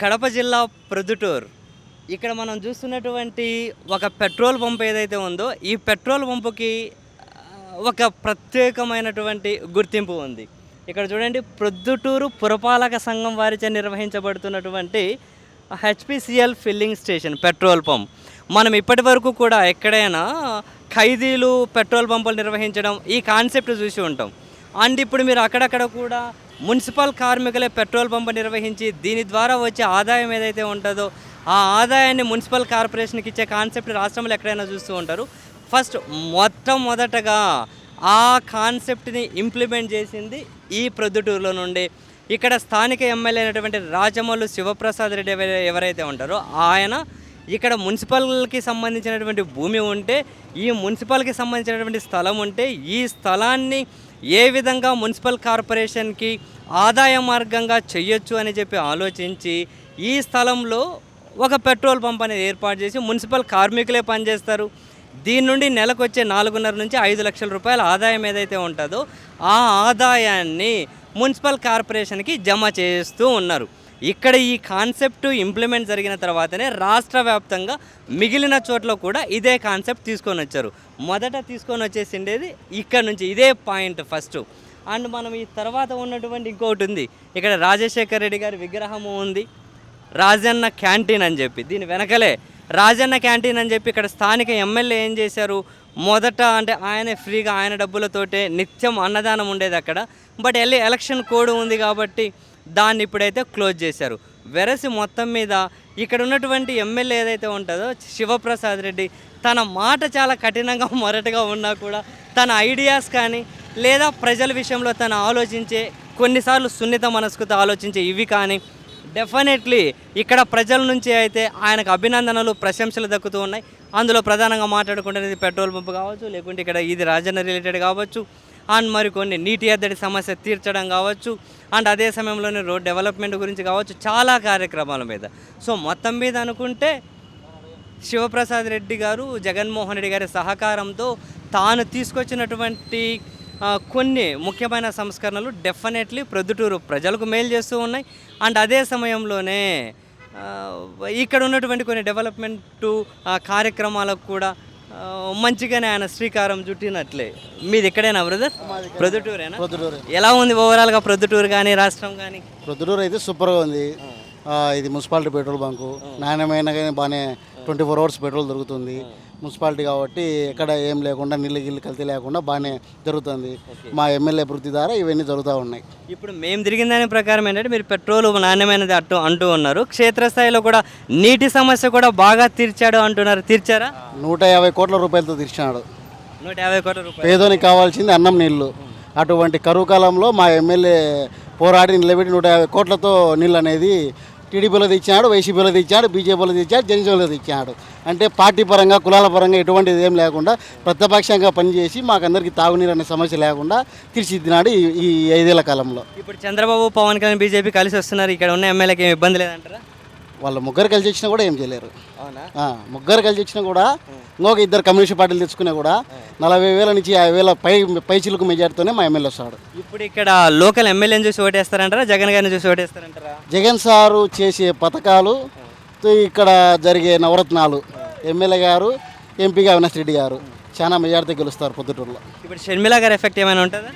కడప జిల్లా ప్రొద్దుటూరు. ఇక్కడ మనం చూస్తున్నటువంటి ఒక పెట్రోల్ పంప్ ఏదైతే ఉందో ఈ పెట్రోల్ పంపుకి ఒక ప్రత్యేకమైనటువంటి గుర్తింపు ఉంది. ఇక్కడ చూడండి ప్రొద్దుటూరు పురపాలక సంఘం వారిచే నిర్వహించబడుతున్నటువంటి HPCL filling station petrol pump. మనం ఇప్పటి వరకు కూడా ఎక్కడైనా ఖైదీలు పెట్రోల్ పంపులు నిర్వహించడం ఈ కాన్సెప్ట్ చూసి ఉంటాం. అండ్ ఇప్పుడు మీరు అక్కడక్కడ కూడా మున్సిపల్ కార్మికులే పెట్రోల్ పంప్ నిర్వహించి దీని ద్వారా వచ్చే ఆదాయం ఏదైతే ఉంటుందో ఆ ఆదాయాన్ని మున్సిపల్ కార్పొరేషన్కి ఇచ్చే కాన్సెప్ట్ రాష్ట్రంలో ఎక్కడైనా చూస్తూ ఉంటారు. ఫస్ట్ మొట్టమొదటగా ఆ కాన్సెప్ట్ని ఇంప్లిమెంట్ చేసింది ఈ ప్రొద్దుటూరులో నుండి. ఇక్కడ స్థానిక ఎమ్మెల్యే అయినటువంటి రాజమౌళి శివప్రసాద్ రెడ్డి ఎవరైతే ఉంటారో ఆయన ఇక్కడ మున్సిపల్కి సంబంధించినటువంటి భూమి ఉంటే ఈ మున్సిపల్కి సంబంధించినటువంటి స్థలం ఉంటే ఈ స్థలాన్ని ఏ విధంగా మున్సిపల్ కార్పొరేషన్కి ఆదాయ మార్గంగా చెయ్యొచ్చు అని చెప్పి ఆలోచించి ఈ స్థలంలో ఒక పెట్రోల్ పంప్ అనేది ఏర్పాటు చేసి మున్సిపల్ కార్మికులే పనిచేస్తారు. దీని నుండి నెలకు వచ్చే నాలుగున్నర నుంచి ఐదు లక్షల రూపాయల ఆదాయం ఏదైతే ఉంటుందో ఆ ఆదాయాన్ని మున్సిపల్ కార్పొరేషన్కి జమ చేస్తూ ఉన్నారు. ఇక్కడ ఈ కాన్సెప్ట్ ఇంప్లిమెంట్ జరిగిన తర్వాతనే రాష్ట్ర వ్యాప్తంగా మిగిలిన చోట్ల కూడా ఇదే కాన్సెప్ట్ తీసుకొని వచ్చారు. మొదట తీసుకొని వచ్చేసిండేది ఇక్కడ నుంచి ఇదే పాయింట్ ఫస్ట్. అండ్ మనం ఈ తర్వాత ఉన్నటువంటి ఇంకొకటి ఉంది. ఇక్కడ రాజశేఖర్ రెడ్డి గారి విగ్రహము ఉంది. రాజన్న క్యాంటీన్ అని చెప్పి దీని వెనకలే రాజన్న క్యాంటీన్ అని చెప్పి ఇక్కడ స్థానిక ఎమ్మెల్యే ఏం చేశారు? మొదట అంటే ఆయనే ఫ్రీగా ఆయన డబ్బులతోటే నిత్యం అన్నదానం ఉండేది అక్కడ. బట్ వెళ్ళి ఎలక్షన్ కోడ్ ఉంది కాబట్టి దాన్ని ఇప్పుడైతే క్లోజ్ చేశారు. వెరసి మొత్తం మీద ఇక్కడ ఉన్నటువంటి ఎమ్మెల్యే ఏదైతే ఉంటుందో శివప్రసాద్ రెడ్డి తన మాట చాలా కఠినంగా మొరటగా ఉన్నా కూడా తన ఐడియాస్ కానీ లేదా ప్రజల విషయంలో తను ఆలోచించే కొన్నిసార్లు సున్నిత మనస్కుతో ఆలోచించే ఇవి కానీ డెఫినెట్లీ ఇక్కడ ప్రజల నుంచి అయితే ఆయనకు అభినందనలు ప్రశంసలు దక్కుతూ ఉన్నాయి. అందులో ప్రధానంగా మాట్లాడుకుంటున్నది పెట్రోల్ పంప్ కావచ్చు లేకుంటే ఇక్కడ ఇది రాజన్న రిలేటెడ్ కావచ్చు అండ్ మరికొన్ని నీటి ఎద్దడి సమస్య తీర్చడం కావచ్చు అండ్ అదే సమయంలోనే రోడ్ డెవలప్మెంట్ గురించి కావచ్చు చాలా కార్యక్రమాల మీద. సో మొత్తం మీద అనుకుంటే శివప్రసాద్ రెడ్డి గారు జగన్మోహన్ రెడ్డి గారి సహకారంతో తాను తీసుకొచ్చినటువంటి కొన్ని ముఖ్యమైన సంస్కరణలు డెఫినెట్లీ ప్రొద్దుటూరు ప్రజలకు మేలు చేస్తూ ఉన్నాయి. అండ్ అదే సమయంలోనే ఇక్కడ ఉన్నటువంటి కొన్ని డెవలప్మెంట్ కార్యక్రమాలకు కూడా మంచిగానే ఆయన శ్రీకారం చుట్టినట్లే. మీది ఎక్కడైనా బ్రదర్? ప్రొద్దుటూరేనా? ప్రొద్దుటూరు. ఎలా ఉంది ఓవరాల్గా ప్రొద్దుటూరు కానీ రాష్ట్రం కానీ ప్రొద్దుటూరు అయితే సూపర్గా ఉంది. ఆ, ఇది మున్సిపాలిటీ పెట్రోల్ బంకు. నాణ్యమైన కానీ బాగానే ట్వంటీ ఫోర్ అవర్స్ పెట్రోల్ దొరుకుతుంది. మున్సిపాలిటీ కాబట్టి ఎక్కడ ఏం లేకుండా నీళ్ళు గిల్లు కల్తీ లేకుండా బాగానే జరుగుతుంది. మా ఎమ్మెల్యే అభివృద్ధి ద్వారా ఇవన్నీ జరుగుతూ ఉన్నాయి. ఇప్పుడు మేము తిరిగిన దాని ప్రకారం ఏంటంటే మీరు పెట్రోల్ నాణ్యమైనది అట్టు అంటూ ఉన్నారు. క్షేత్రస్థాయిలో కూడా నీటి సమస్య కూడా బాగా తీర్చాడు అంటున్నారు. తీర్చారా? నూట యాభై కోట్ల రూపాయలతో తీర్చినాడు. నూట యాభై కోట్ల రూపాయలు. పేదోనికి కావాల్సింది అన్నం నీళ్ళు. అటువంటి కరువు కాలంలో మా ఎమ్మెల్యే పోరాడి నిలబెట్టి నూట యాభై కోట్లతో నీళ్ళు అనేది టీడీపీలో తెచ్చాడు వైసీపీలో తెచ్చాడు బీజేపీలో తెచ్చాడు జనసేనలో తెచ్చాడు అంటే పార్టీ పరంగా కులాల పరంగా ఎటువంటిది ఏం లేకుండా ప్రతిపక్షంగా పనిచేసి మాకందరికీ తాగునీరు అనే సమస్య లేకుండా తీర్చిదిద్దినాడు ఈ ఐదేళ్ళ కాలంలో. ఇప్పుడు చంద్రబాబు పవన్ కళ్యాణ్ బీజేపీ కలిసి వస్తున్నారు. ఇక్కడ ఉన్న ఎమ్మెల్యేకి ఏమి ఇబ్బంది లేదంటారా? వాళ్ళ ముగ్గురు కలిసి వచ్చినా కూడా ఏం చేయలేరు. ఆ, ముగ్గురు కలిసి వచ్చినా కూడా ఇంకొక ఇద్దరు కమ్యూనిస్ట్ పార్టీలు తెచ్చుకున్నా కూడా నలభై వేల నుంచి యాభై వేల పై పై చిలుకు మెజార్టీతోనే మా ఎమ్మెల్యే వస్తాడు. ఇప్పుడు ఇక్కడ లోకల్ ఎమ్మెల్యేని చూసి ఓటేస్తారంటారా? జగన్ గారిని చూసి ఓటేస్తారంటారా? జగన్ సారు చేసే పథకాలు తో ఇక్కడ జరిగే నవరత్నాలు. ఎమ్మెల్యే గారు ఎంపీగా అవినాష్ రెడ్డి గారు. చాలా మెజార్టీ గెలుస్తారు పొద్దుటూరులో. ఇప్పుడు షర్మిల గారి ఎఫెక్ట్ ఏమైనా ఉంటుందా?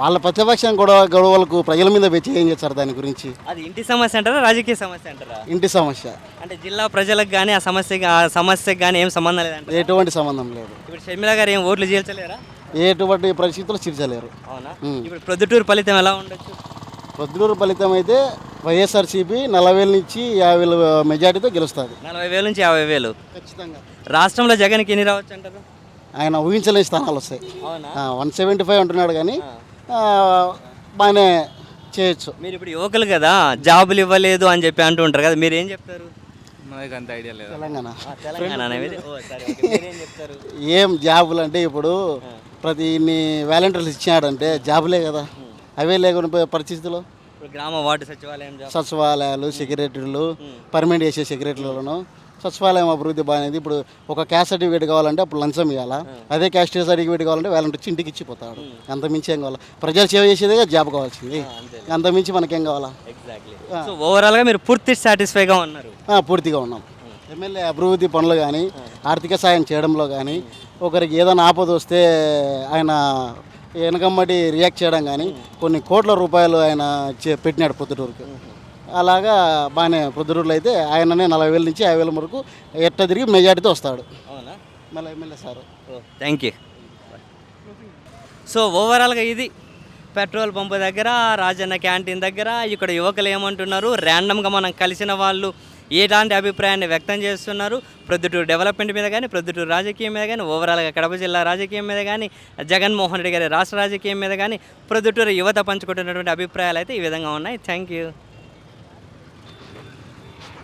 వాళ్ళ ప్రతిపక్షం గొడవ గొడవలకు ప్రజల మీద పెంచి ఏం చేస్తారు దాని గురించి? అది ఇంటి సమస్య అంటారా రాజకీయ సమస్య అంటారా? ఇంటి సమస్య. అంటే జిల్లా ప్రజలకు కానీ ఆ సమస్యకి ఆ సమస్యకి కానీ ఏం సంబంధం లేదంటారా? ఎటువంటి సంబంధం లేదు. ఇప్పుడు షర్మిల గారు ఏం ఓట్లు చేల్చలేరా? ఎటువంటి పరిస్థితుల్లో చిర్చలేరు అవునా. ఇప్పుడు ప్రొద్దుటూరు ఫలితం ఎలా ఉండొచ్చు? పొద్దుటూరు ఫలితం అయితే వైఎస్ఆర్సీపీ నలభై వేల నుంచి యాభై వేల మెజార్టీతో గెలుస్తుంది. నలభై వేల నుంచి యాభై వేలు. ఖచ్చితంగా. రాష్ట్రంలో జగన్కి ఎన్ని రావచ్చు అంటారు ఆయన ఊహించలేని స్థానాలు వస్తాయి. వన్ సెవెంటీ ఫైవ్ అంటున్నాడు కానీ బాగానే చేయొచ్చు. మీరు ఇప్పుడు యువకులు కదా జాబులు ఇవ్వలేదు అని చెప్పి అంటూ ఉంటారు కదా మీరు ఏం చెప్తారు? మనకి అంత ఐడియా లేదు. తెలంగాణ. తెలంగాణ చెప్తారు? ఏం జాబులు అంటే ఇప్పుడు ప్రతి ఇన్ని వాలంటీర్లు ఇచ్చినాడంటే జాబులే కదా. అవే లేకుండా పోయే పరిస్థితులు. గ్రామ వార్డు సచివాలయం సచివాలయాలు సెక్రటరీలు పర్మనెంట్ చేసే సెక్రటరీలను సచివాలయం అభివృద్ధి బాగానేది. ఇప్పుడు ఒక క్యాస్ట్ సర్టిఫికేట్ కావాలంటే అప్పుడు లంచం ఇవ్వాలా అదే క్యాస్ట్ సర్టిఫికేట్ కావాలంటే వాళ్ళని వచ్చి ఇంటికి ఇచ్చిపోతాడు. అంత మించి ఏం కావాలా? ప్రజలు సేవ చేసేదే జాబ్ కావాల్సింది. అంత. మించి మనకేం కావాలా? ఓవరాల్గా మీరు పూర్తి సాటిస్ఫైగా ఉన్నారు. పూర్తిగా ఉన్నాం. ఎమ్మెల్యే అభివృద్ధి పనులు కానీ ఆర్థిక సాయం చేయడంలో కానీ ఒకరికి ఏదైనా ఆపద వస్తే ఆయన వెనకమ్మటి రియాక్ట్ చేయడం కానీ కొన్ని కోట్ల రూపాయలు ఆయన చే- పెట్టినాడు పొద్దుటూరుకు. అలాగా బాగానే పొద్దుటూరులో అయితే ఆయననే నలభై వేల నుంచి యాభై వేల వరకు ఎట్ట తిరిగి మెజార్టీతో వస్తాడు. అవునా? మళ్ళీ MLA sir. Thank you so ఓవరాల్గా ఇది. పెట్రోల్ పంపు దగ్గర రాజన్న క్యాంటీన్ దగ్గర ఇక్కడ యువకులు ఏమంటున్నారు? ర్యాండమ్గా మనం కలిసిన వాళ్ళు ఎలాంటి అభిప్రాయాన్ని వ్యక్తం చేస్తున్నారు? ప్రొద్దుటూరు డెవలప్మెంట్ మీద కానీ ప్రొద్దుటూరు రాజకీయం మీద కానీ ఓవరాల్గా కడప జిల్లా రాజకీయం మీద కానీ జగన్మోహన్ రెడ్డి గారి రాష్ట్ర రాజకీయం మీద కానీ ప్రొద్దుటూరు యువత పంచుకుంటున్నటువంటి అభిప్రాయాలు అయితే ఈ విధంగా ఉన్నాయి. Thank you